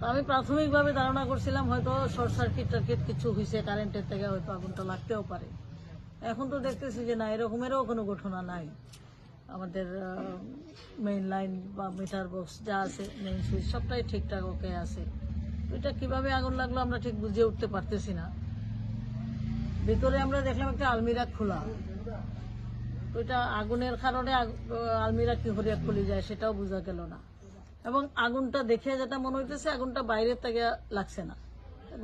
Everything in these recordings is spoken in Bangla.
তো আমি প্রাথমিকভাবে ধারণা করছিলাম হয়তো শর্ট সার্কিট টার্কিট কিছু হয়েছে কারেন্টের থেকে হয়তো আগুনটা লাগতেও পারে। এখন তো দেখতেছি যে না, এরকমেরও কোনো ঘটনা নাই। আমাদের মেইন লাইন বা মিটার বক্স যা আছে মেইন সুইচ সবটাই ঠিকঠাক ওকে আছে। এটা কীভাবে আগুন লাগল আমরা ঠিক বুঝে উঠতে পারতেছি না। ভিতরে আমরা দেখলাম একটা আলমিরা খোলা। এটা আগুনের কারণে আলমিরা কি হরিয়া খুলে যায় সেটাও বোঝা গেল না। এবং আগুনটা দেখে যেটা মনে হইতেছে আগুনটা বাইরের থেকে লাগছে না।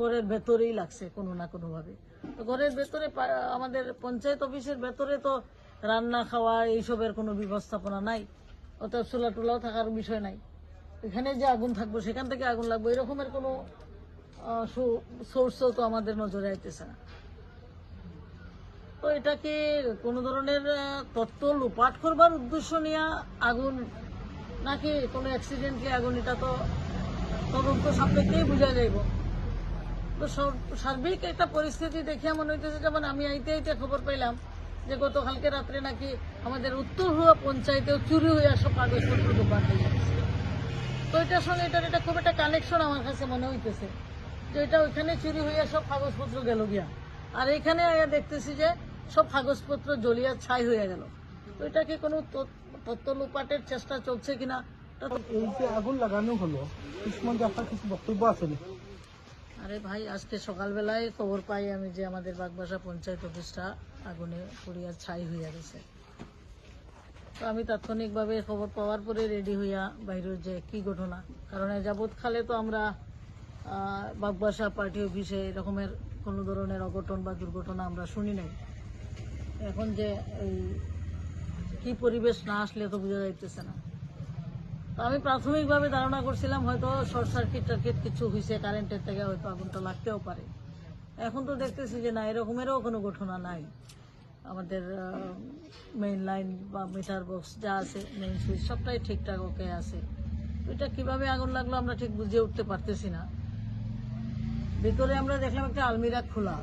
ঘরের ভেতরেই লাগছে কোনো না কোনো ভাবে তো ঘরের ভেতরে আমাদের পঞ্চায়েত অফিসের ভেতরে তো রান্না খাওয়া এইসবের কোনো ব্যবস্থাপনা নাই। অত চোলা টুলাও থাকার বিষয় নাই। এখানে যে আগুন থাকব, সেখান থেকে আগুন লাগবে, এরকমের কোনো সোর্সও তো আমাদের নজরে আইতেছে না। তো এটা কি কোনো ধরনের তত্ত্ব লুপাট করবার উদ্দেশ্য নিয়ে আগুন নাকি কোনো অ্যাক্সিডেন্টলি আগুন এটা তো তদন্ত সাপেক্ষেই বোঝা যাইব। তো সর- সার্বিক একটা পরিস্থিতি দেখে মনে হইতেছে যেমন আমি আইতে আইতে খবর পাইলাম যে গতকালকে রাত্রে নাকি আমাদের উত্তর হুয়া পঞ্চায়েতেও চুরি হয়ে সব কাগজপত্র দোকান তো এটার সঙ্গে এটার এটা খুব একটা কানেকশন আমার কাছে মনে হইতেছে যে এটা ওইখানে চুরি হইয়া সব কাগজপত্র গেল গিয়া। আর এখানে আয়া দেখতেছি যে সব কাগজপত্র জ্বলিয়া ছাই হয়ে গেল। তো এটা কি কোনো তথ্য- লুপাটের চেষ্টা চলছে কিনা এই যে আগুন লাগানো হলো সম্বন্ধে আপনার কিছু বক্তব্য আছে আরে ভাই আজকে সকালবেলায় খবর পাই আমি যে আমাদের বাগবাসা পঞ্চায়েত অফিসটা আগুনে পুড়িয়া ছাই হইয়া গেছে। তো আমি তাৎক্ষণিকভাবে খবর পাওয়ার পরে রেডি হইয়া বাইরে যে কি ঘটনা কারণ যাবৎ খালে তো আমরা বাগবাসা পার্টি অফিসে এরকমের কোনো ধরনের অঘটন বা দুর্ঘটনা আমরা শুনি নাই। এখন যে এই কি পরিবেশ না আসলে তো বোঝা যাইতেছে না। তো আমি প্রাথমিকভাবে ধারণা করছিলাম হয়তো শর্ট সার্কিট টার্কিট কিছু হয়েছে কারেন্টের থেকে হয়তো আগুনটা লাগতেও পারে। এখন তো দেখতেছি যে না, এরকমেরও কোনো ঘটনা নাই। আমাদের মেইন লাইন বা মিটার বক্স যা আছে মেইন সুইচ সবটাই ঠিকঠাক ওকে আছে। এটা কীভাবে আগুন লাগল আমরা ঠিক বুঝে উঠতে পারতেছি না। ভিতরে আমরা দেখলাম একটা আলমিরা খোলা।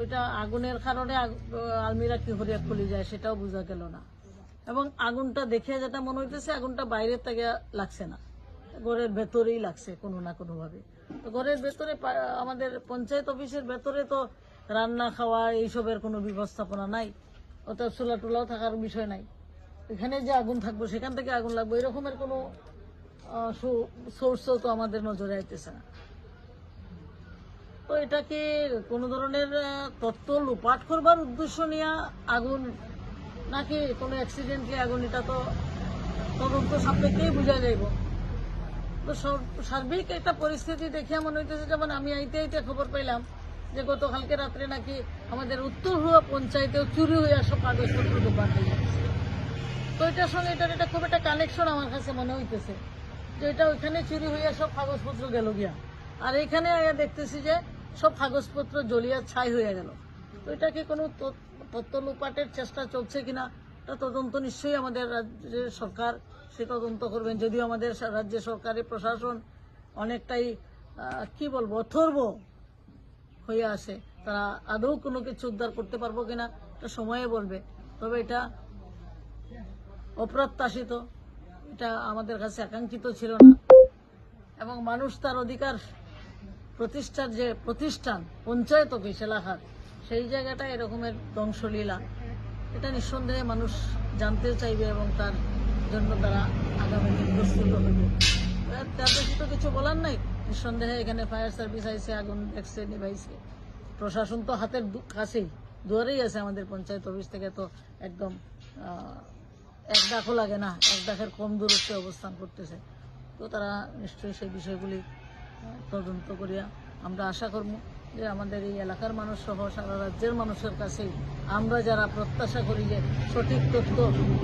এটা আগুনের কারণে আলমিরা কি হরিয়া খুলে যায় সেটাও বোঝা গেল না। এবং আগুনটা দেখে যেটা মনে হইতেছে আগুনটা বাইরের থেকে লাগছে না। ঘরের ভেতরেই লাগছে কোনো না কোনো ভাবে তো ঘরের ভেতরে আমাদের পঞ্চায়েত অফিসের ভেতরে তো রান্না খাওয়া এইসবের কোনো ব্যবস্থাপনা নাই। অত চুলা টুলাও থাকার বিষয় নাই। এখানে যে আগুন থাকব, সেখান থেকে আগুন লাগবে, এরকমের কোনো সোর্সও তো আমাদের নজরে আইতেছে না। তো এটা কি কোনো ধরনের তত্ত্ব লুপাট করবার উদ্দেশ্য নিয়ে আগুন, নাকি কোনো অ্যাক্সিডেন্টলি আগুন, এটা তো তদন্ত সাপেক্ষেই বোঝা যাইব। তো সর- সার্বিক একটা পরিস্থিতি দেখে মনে হইতেছে যেমন আমি আইতে আইতে খবর পাইলাম যে গতকালকে রাত্রে নাকি আমাদের উত্তর হুয়া পঞ্চায়েতেও চুরি হয়ে সব কাগজপত্র দোকান হয়ে তো এটার সঙ্গে এটার এটা খুব একটা কানেকশন আমার কাছে মনে হইতেছে যে এটা ওইখানে চুরি হইয়া সব কাগজপত্র গেল গিয়া। আর এখানে দেখতেছি যে সব কাগজপত্র জ্বলিয়া ছাই হয়ে গেল। তো এটা কি কোনো তথ্য- তথ্য লুপাটের চেষ্টা চলছে কিনা, এটা তদন্ত নিশ্চয়ই আমাদের রাজ্যের সরকার সে তদন্ত করবেন। যদিও আমাদের রাজ্য সরকারের প্রশাসন অনেকটাই কি বলব, অথর্ব হয়ে আসে তারা আদৌ কোনো কিছু উদ্ধার করতে পারব কিনা, এটা সময়ে বলবে। তবে এটা অপ্রত্যাশিত, এটা আমাদের কাছে আকাঙ্ক্ষিত ছিল না। এবং মানুষ তার অধিকার প্রতিষ্ঠার যে প্রতিষ্ঠান, পঞ্চায়েত অফিস এলাকার সেই জায়গাটা এরকমের ধ্বংসলীলা। এটা নিঃসন্দেহে মানুষ জানতে চাইবে এবং তার জন্য তারা আগামী দিন প্রস্তুত হবে। তার বেশি তো কিছু বলার নাই। নিঃসন্দেহে এখানে ফায়ার সার্ভিস আইসে, আগুন দেখছে, নিভাইছে। প্রশাসন তো হাতের কাছেই, দুয়ারেই আছে আমাদের পঞ্চায়েত অফিস থেকে তো একদম এক ডাকও লাগে না। এক ডাকের কম দূরত্বে অবস্থান করতেছে। তো তারা নিশ্চয়ই সেই বিষয়গুলি তদন্ত করিয়া আমরা আশা করব যে আমাদের এই এলাকার মানুষ সহ সারা রাজ্যের মানুষের কাছেই আমরা যারা প্রত্যাশা করি যে সঠিক তথ্য,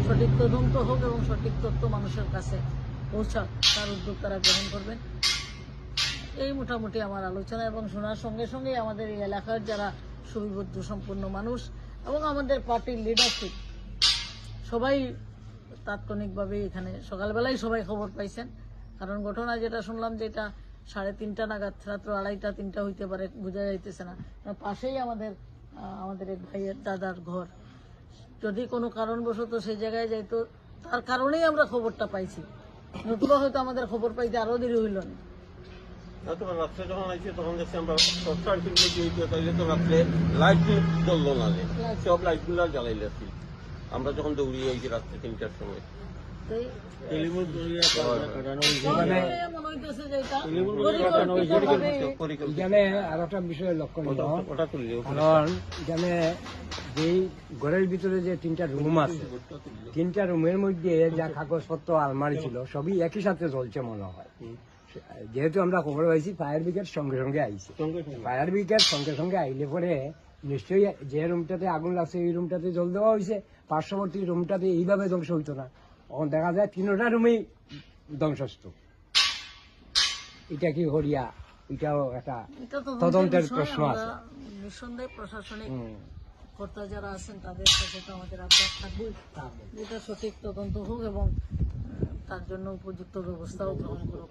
সঠিক তদন্ত হোক এবং সঠিক তথ্য মানুষের কাছে পৌঁছাক, তার উদ্যোগ তারা গ্রহণ করবেন এই মোটামুটি আমার আলোচনা এবং শোনার সঙ্গে সঙ্গে আমাদের এই এলাকার যারা সুবিবদ্ধ সম্পন্ন মানুষ এবং আমাদের পার্টির লিডারশিপ সবাই তাৎক্ষণিকভাবে এখানে সকালবেলায় সবাই খবর পাইছেন। কারণ ঘটনা যেটা শুনলাম যে এটা সাড়ে তিনটা নাগাদ রাত্র আড়াইটা তিনটা হইতে পারে বোঝা যাইতেছে না। পাশেই আমাদের আমাদের এক ভাইয়ের দাদার ঘর। যদি কোনো কারণবশত সেই জায়গায় যাইতো তার কারণেই আমরা খবরটা পাইছি। নতুবা হয়তো আমাদের খবর পাইতে আরও দেরি হইল না। রাত্রে যখন আইছে তখন দেখছি আমরা শর্ট সার্কিট তাইলে তো রাত্রে লাইট জ্বললো না। সব লাইটগুলা জ্বালাইলে আমরা যখন দৌড়িয়ে আইছি রাত্রে তিনটার সময়। এখানে আর একটা বিষয় লক্ষণীয় ওটা- ওটা তুললে কারণ এখানে যেই ঘরের ভিতরে যে তিনটা রুম আছে তিনটা রুমের মধ্যে যা কাগজপত্র আলমারি ছিল সবই একই সাথে জ্বলছে মনে হয়। যেহেতু আমরা খবর পাইছি ফায়ার ব্রিগেড সঙ্গে সঙ্গে আইছে। ফায়ার ব্রিগেড সঙ্গে সঙ্গে আইলে পরে নিশ্চয়ই যে রুমটাতে আগুন লাগছে এই রুমটাতে জল দেওয়া হয়েছে পার্শ্ববর্তী রুমটাতে এইভাবে ধ্বংস হইতো না। তখন দেখা যায় তিনোটা রুমেই ধ্বংসস্তূপ এটা কি হরিয়া? এটাও একটা তদন্তের প্রশ্ন আছে। নিঃসন্দেহে প্রশাসনিক কর্তা যারা আছেন তাদের সাথে তো আমাদের আগ্রহ থাকবেই। এটা সঠিক তদন্ত হোক এবং তার জন্য উপযুক্ত ব্যবস্থাও গ্রহণ করুক।